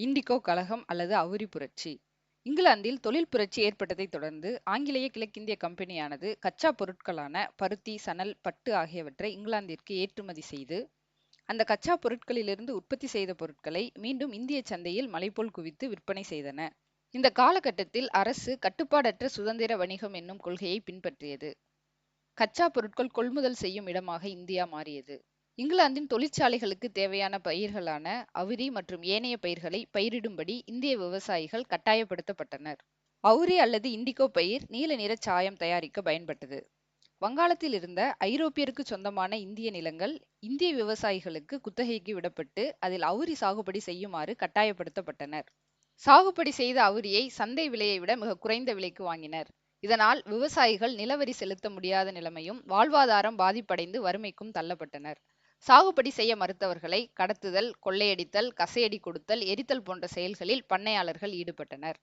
Indigo கலகம் அல்லது அவுரி புரட்சி. இங்கிலாந்தில் தொழில் புரட்சி ஏற்பட்டதைத் தொடர்ந்து ஆங்கிலேய கிழக்கிந்திய கம்பெனியானது கச்சா பொருட்களான பருத்தி சணல் பட்டு ஆகியவற்றை இங்கிலாந்திற்கு ஏற்றுமதி செய்து அந்த கச்சா பொருட்களிலிருந்து உற்பத்தி செய்த பொருட்களை மீண்டும் இந்திய சந்தையில் மலைபோல் குவித்து விற்பனை செய்தன. இந்த காலகட்டத்தில் அரசு கட்டுப்பாடற்ற சுதந்திர வணிகம் என்னும் கொள்கையை பின்பற்றியது. கச்சா பொருட்கள் கொள்முதல் செய்யும் இடமாக இந்தியா மாறியது. இங்கிலாந்தின் தொழிற்சாலைகளுக்கு தேவையான பயிர்களான அவுரி மற்றும் ஏனைய பயிர்களை பயிரிடும்படி இந்திய விவசாயிகள் கட்டாயப்படுத்தப்பட்டனர். அவுரி அல்லது இண்டிகோ பயிர் நீல நிற சாயம் தயாரிக்க பயன்பட்டது. வங்காளத்தில் இருந்த ஐரோப்பியருக்கு சொந்தமான இந்திய நிலங்கள் இந்திய விவசாயிகளுக்கு குத்தகைக்கு விடப்பட்டு அதில் அவுரி சாகுபடி செய்யுமாறு கட்டாயப்படுத்தப்பட்டனர். சாகுபடி செய்த அவுரியை சந்தை விலையை விட மிக குறைந்த விலைக்கு வாங்கினர். இதனால் விவசாயிகள் நிலவரி செலுத்த முடியாத நிலைமையும் வாழ்வாதாரம் பாதிப்படைந்து வறுமைக்கும் தள்ளப்பட்டனர். சாகுபடி செய்ய மறுத்தவர்களை கடத்துதல் கொள்ளையடித்தல் கசையடி கொடுத்தல் எரித்தல் போன்ற செயல்களில் பண்ணையாளர்கள் ஈடுபட்டனர்.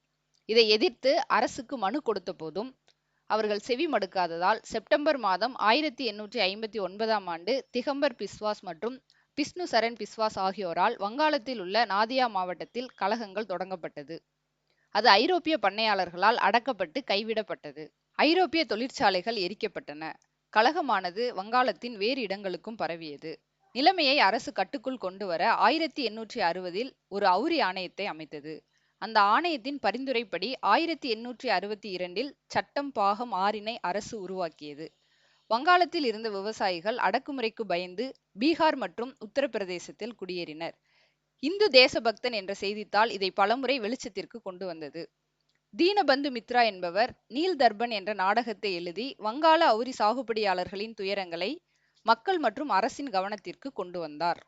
இதை எதிர்த்து அரசுக்கு மனு கொடுத்த போதும் அவர்கள் செவி மடுக்காததால் செப்டம்பர் மாதம் ஆயிரத்தி எண்ணூற்றி ஐம்பத்தி ஒன்பதாம் ஆண்டு திகம்பர் பிஸ்வாஸ் மற்றும் பிஷ்ணு சரண் பிஸ்வாஸ் ஆகியோரால் வங்காளத்தில் உள்ள நாதியா மாவட்டத்தில் கலகங்கள் தொடங்கப்பட்டது. அது ஐரோப்பிய பண்ணையாளர்களால் அடக்கப்பட்டு கைவிடப்பட்டது. ஐரோப்பிய தொழிற்சாலைகள் எரிக்கப்பட்டன. கழகமானது வங்காளத்தின் வேறு இடங்களுக்கும் பரவியது. நிலைமையை அரசு கட்டுக்குள் கொண்டு வர ஆயிரத்தி எண்ணூற்றி அறுபதில் ஒரு அவுரி ஆணையத்தை அமைத்தது. அந்த ஆணையத்தின் பரிந்துரைப்படி ஆயிரத்தி எண்ணூற்றி அறுபத்தி இரண்டில் சட்டம் பாகம் ஆறினை அரசு உருவாக்கியது. வங்காளத்தில் இருந்த விவசாயிகள் அடக்குமுறைக்கு பயந்து பீகார் மற்றும் உத்தரப்பிரதேசத்தில் குடியேறினர். இந்து தேசபக்தன் என்ற செய்தித்தாள் இதை பலமுறை வெளிச்சத்திற்கு கொண்டு வந்தது. தீனபந்து மித்ரா என்பவர் நீல் தர்பன் என்ற நாடகத்தை எழுதி வங்காள அவுரி சாகுபடியாளர்களின் துயரங்களை மக்கள் மற்றும் அரசின் கவனத்திற்கு கொண்டு வந்தார்.